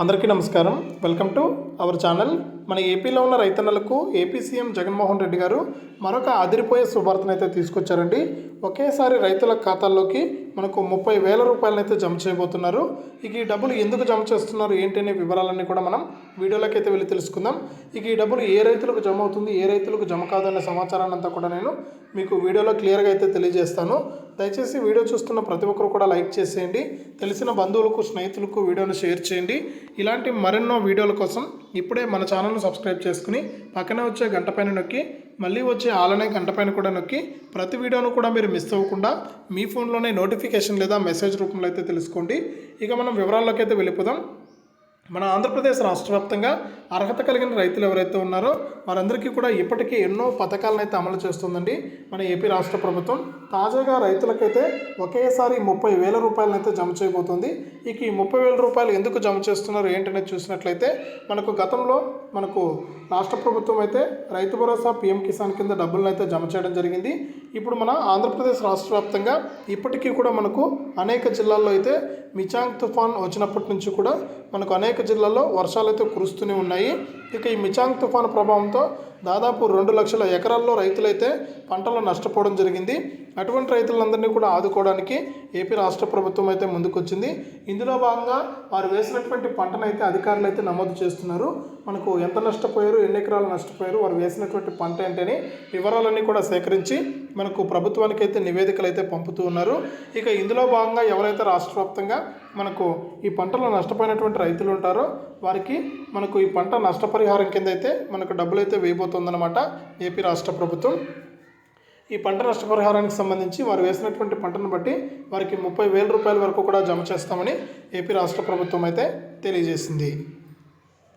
అందరికీ నమస్కారం. Welcome to our channel. మన ఏపీలో ఉన్న రైతన్నలకు ఏపీ సీఎం జగన్మోహన్ రెడ్డి గారు మరొక అదిరిపోయే శుభార్తను అయితే తీసుకొచ్చారండి. ఒకేసారి రైతుల ఖాతాల్లోకి మనకు ముప్పై వేల రూపాయలనైతే జమ చేయబోతున్నారు. ఇక ఈ డబ్బులు ఎందుకు జమ చేస్తున్నారు? ఏంటి అనే వివరాలన్నీ కూడా మనం వీడియోలోకి అయితే వెళ్ళి తెలుసుకుందాం. ఇక ఈ డబ్బులు ఏ రైతులకు జమ అవుతుంది? ఏ రైతులకు జమ కాదనే సమాచారాన్ని అంతా కూడా నేను మీకు వీడియోలో క్లియర్గా అయితే తెలియజేస్తాను. దయచేసి వీడియో చూస్తున్న ప్రతి ఒక్కరు కూడా లైక్ చేసేయండి. తెలిసిన బంధువులకు స్నేహితులకు వీడియోను షేర్ చేయండి. ఇలాంటి మరెన్నో వీడియోల కోసం ఇప్పుడే మన ఛానల్ను సబ్స్క్రైబ్ చేసుకుని పక్కనే వచ్చే గంట పైన నొక్కి మళ్ళీ వచ్చే ఆలనే గంట పైన కూడా నొక్కి ప్రతి వీడియోను కూడా మీరు మిస్ అవ్వకుండా మీ ఫోన్లోనే నోటిఫికేషన్ లేదా మెసేజ్ రూపంలో అయితే తెలుసుకోండి. ఇక మనం వివరాల్లోకి అయితే వెళ్ళిపోదాం. మన ఆంధ్రప్రదేశ్ రాష్ట్ర వ్యాప్తంగా అర్హత కలిగిన రైతులు ఎవరైతే ఉన్నారో వారందరికీ కూడా ఇప్పటికీ ఎన్నో పథకాలను అయితే అమలు చేస్తుందండి మన ఏపీ రాష్ట్ర ప్రభుత్వం. తాజాగా రైతులకైతే ఒకేసారి ముప్పై వేల రూపాయలను అయితే జమ చేయబోతుంది. ఇక ఈ ముప్పై వేల రూపాయలు ఎందుకు జమ చేస్తున్నారు ఏంటనేది చూసినట్లయితే మనకు గతంలో మనకు రాష్ట్ర ప్రభుత్వం అయితే రైతు భరోసా పీఎం కిసాన్ కింద డబ్బులను అయితే జమ చేయడం జరిగింది. ఇప్పుడు మన ఆంధ్రప్రదేశ్ రాష్ట్ర వ్యాప్తంగా ఇప్పటికీ కూడా మనకు అనేక జిల్లాల్లో అయితే మిచాంగ్ తుఫాన్ వచ్చినప్పటి నుంచి కూడా మనకు అనేక జిల్లాల్లో వర్షాలు అయితే కురుస్తూనే ఉన్నాయి. ఇక ఈ మిచాంగ్ తుఫాన్ ప్రభావంతో దాదాపు రెండు లక్షల ఎకరాల్లో రైతులైతే పంటలు నష్టపోవడం జరిగింది. అటువంటి రైతులందరినీ కూడా ఆదుకోవడానికి ఏపీ రాష్ట్ర ప్రభుత్వం అయితే ముందుకొచ్చింది. ఇందులో భాగంగా వారు వేసినటువంటి పంటను అయితే అధికారులు అయితే నమోదు చేస్తున్నారు. మనకు ఎంత నష్టపోయారు ఎన్ని ఎకరాలు నష్టపోయారు వారు వేసినటువంటి పంట ఏంటని వివరాలన్నీ కూడా సేకరించి మనకు ప్రభుత్వానికి అయితే నివేదికలు అయితే పంపుతూ ఉన్నారు. ఇక ఇందులో భాగంగా ఎవరైతే రాష్ట్ర వ్యాప్తంగా మనకు ఈ పంటలో నష్టపోయినటువంటి రైతులు ఉంటారో వారికి మనకు ఈ పంట నష్టపరిహారం కింద అయితే మనకు డబ్బులు అయితే వేయబోతుందన్నమాట ఏపీ రాష్ట్ర ప్రభుత్వం ఈ పంట నష్టపరిహారానికి సంబంధించి వారు వేసినటువంటి పంటను బట్టి వారికి ముప్పై వేల రూపాయల వరకు కూడా జమ చేస్తామని ఏపీ రాష్ట్ర ప్రభుత్వం అయితే తెలియజేసింది.